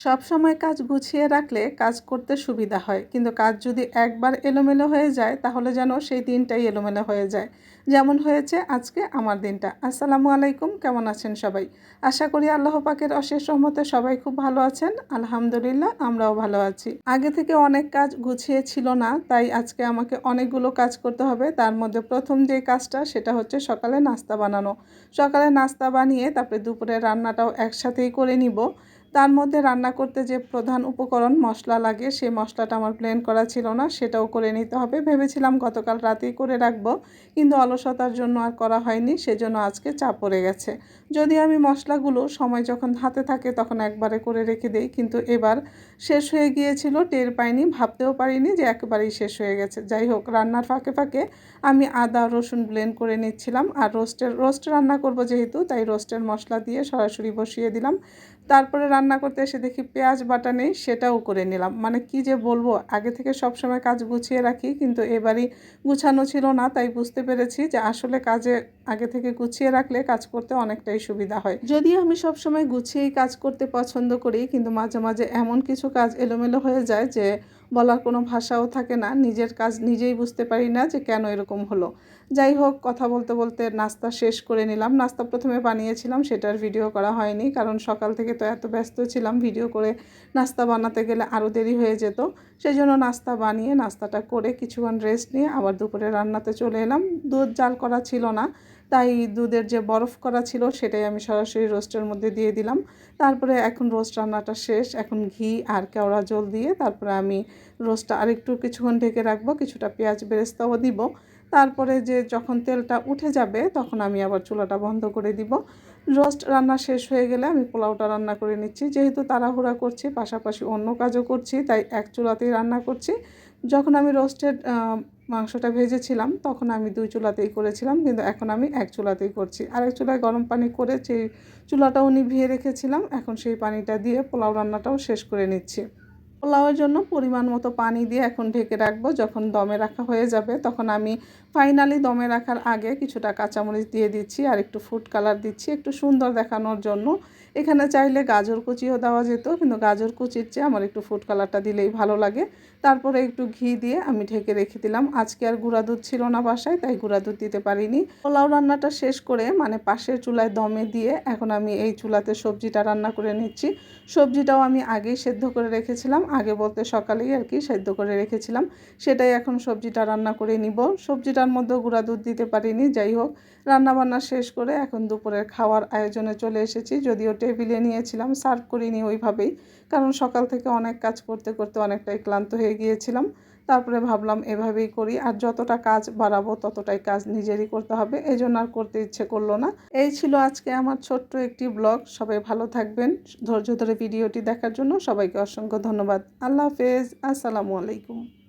সব সময় কাজ গুছিয়ে রাখলে কাজ করতে সুবিধা হয়। কিন্তু কাজ যদি একবার এলোমেলো হয়ে যায়, তাহলে যেন সেই দিনটাই এলোমেলো হয়ে যায়। যেমন হয়েছে আজকে আমার দিনটা। আসসালামু আলাইকুম, কেমন আছেন সবাই? আশা করি আল্লাহ পাকের অশেষ রহমতে সবাই খুব ভালো আছেন। আলহামদুলিল্লাহ, আমরাও ভালো আছি। আগে থেকে অনেক কাজ গুছিয়ে ছিল না, তাই আজকে আমাকে অনেকগুলো কাজ করতে হবে। তার মধ্যে প্রথম যে কাজটা, সেটা হচ্ছে সকালে নাস্তা বানানো। সকালে নাস্তা বানিয়ে তারপরে দুপুরে রান্নাটাও একসাথেই করে নিব। তার মধ্যে রান্না করতে যে প্রধান উপকরণ মশলা লাগে, সেই মশলাটা আমার ব্লেন্ড করা ছিল না, সেটাও করে নিতে হবে। ভেবেছিলাম গতকাল রাতেই করে রাখব, কিন্তু অলসতার জন্য আর করা হয়নি, সেজন্য আজকে চাপ পড়ে গেছে। যদি আমি মশলাগুলো সময় যখন হাতে থাকে তখন একবারে করে রেখে দেই, কিন্তু এবার শেষ হয়ে গিয়েছিল, টের পাইনি, ভাবতেও পারিনি যে একেবারেই শেষ হয়ে গেছে। যাই হোক, রান্নার ফাঁকে ফাঁকে আমি আদা, রসুন ব্লেন্ড করে নিচ্ছিলাম, আর রোস্টের রোস্ট রান্না করব যেহেতু, তাই রোস্টের মশলা দিয়ে সরাসরি বসিয়ে দিলাম। তারপরে রান্না করতে এসে দেখি পেঁয়াজ বাটা নেই, সেটাও করে নিলাম। মানে কি যে বলব, আগে থেকে সব সময় কাজ গুছিয়ে রাখি, কিন্তু এবারই গুছানো ছিল না, তাই বুঝতে পেরেছি যে আসলে কাজে আগে থেকে গুছিয়ে রাখলে কাজ করতে অনেকটাই সুবিধা হয়। যদিও আমি সব সময় গুছিয়েই কাজ করতে পছন্দ করি, কিন্তু মাঝে মাঝে এমন কিছু কাজ এলোমেলো হয়ে যায় যে বলার কোনো ভাষাও থাকে না। নিজের কাজ নিজেই বুঝতে পারি না যে কেন এরকম হলো। যাই হোক, কথা বলতে বলতে নাস্তা শেষ করে নিলাম। নাস্তা প্রথমে বানিয়েছিলাম, সেটার ভিডিও করা হয়নি। কারণ সকাল থেকে তো এত ব্যস্ত ছিলাম ভিডিও করে নাস্তা বানাতে গেলে আরও দেরি হয়ে যেত। সেই জন্য নাস্তা বানিয়ে, নাস্তাটা করে কিছুক্ষণ রেস্ট নিয়ে আবার দুপুরে রান্নাতে চলে এলাম। দুধ জাল করা ছিল না। তাই দুধের যে বরফ করা ছিল সেটাই আমি সরাসরি রোস্টের মধ্যে দিয়ে দিলাম। তারপরে এখন রোস্ট রান্নাটা শেষ। এখন ঘি আর কেওড়া জল দিয়ে তারপরে আমি রোস্টটা আরেকটু কিছুক্ষণ ঢেকে রাখব। কিছুটা পেঁয়াজ বেরেস্তাও দিব। তারপরে যে যখন তেলটা উঠে যাবে, তখন আমি আবার চুলাটা বন্ধ করে দিব। রোস্ট রান্না শেষ হয়ে গেলে আমি পোলাওটা রান্না করে নিচ্ছি। যেহেতু তাড়াহুড়া করছি, পাশাপাশি অন্য কাজও করছি, তাই এক চুলাতেই রান্না করছি। যখন আমি রোস্টেড মাংসটা ভেজেছিলাম, তখন আমি দুই চুলাতেই করেছিলাম, কিন্তু এখন আমি এক চুলাতেই করছি। আরেক চুলায় গরম পানি করে সেই চুলাটাও নিভিয়ে রেখেছিলাম, এখন সেই পানিটা দিয়ে পোলাও রান্নাটাও শেষ করে নিচ্ছি। পোলাওয়ের জন্য পরিমাণ মতো পানি দিয়ে এখন ঢেকে রাখব। যখন দমে রাখা হয়ে যাবে, তখন আমি ফাইনালি দমে রাখার আগে কিছুটা কাঁচামরিচ দিয়ে দিচ্ছি আর একটু ফুড কালার দিচ্ছি, একটু সুন্দর দেখানোর জন্য। এখানে চাইলে গাজর কুচিও দেওয়া যেত, কিন্তু গাজর কুচির চেয়ে আমার একটু ফুড কালারটা দিলেই ভালো লাগে। তারপরে একটু ঘি দিয়ে আমি ঢেকে রেখে দিলাম। আজকে আর গুঁড়া দুধ ছিল না বাসায়, তাই গুঁড়া দুধ দিতে পারিনি। পোলাও রান্নাটা শেষ করে মানে পাশের চুলায় দমে দিয়ে এখন আমি এই চুলাতে সবজিটা রান্না করে নিচ্ছি। সবজিটাও আমি আগেই সেদ্ধ করে রেখেছিলাম। আগে বলতে সকালেই আর কি সেদ্ধ করে রেখেছিলাম। সেটাই এখন সবজিটা রান্না করে নিব। সবজিটার মধ্যে গুঁড়া দুধ দিতে পারিনি, যাই হোক। রান্নাবান্না শেষ করে এখন দুপুরের খাওয়ার আয়োজনে চলে এসেছি। যদিও টেবিলে নিয়েছিলাম, সার্ভ করিনি ওইভাবেই। কারণ সকাল থেকে অনেক কাজ করতে করতে অনেকটাই ক্লান্ত হয়ে গিয়েছিলাম। তারপরে ভাবলাম এভাবেই করি, আর যতটা কাজ বাড়াবো ততটাই কাজ নিজেরই করতে হবে এই জন্য আর করতে ইচ্ছে করল না। এই ছিল আজকে আমার ছোট্ট একটি ব্লগ, সবাই ভালো থাকবেন, ধৈর্য ধরে ভিডিওটি দেখার জন্য সবাইকে অসংখ্য ধন্যবাদ, আল্লাহ হাফেজ, আসসালামু আলাইকুম।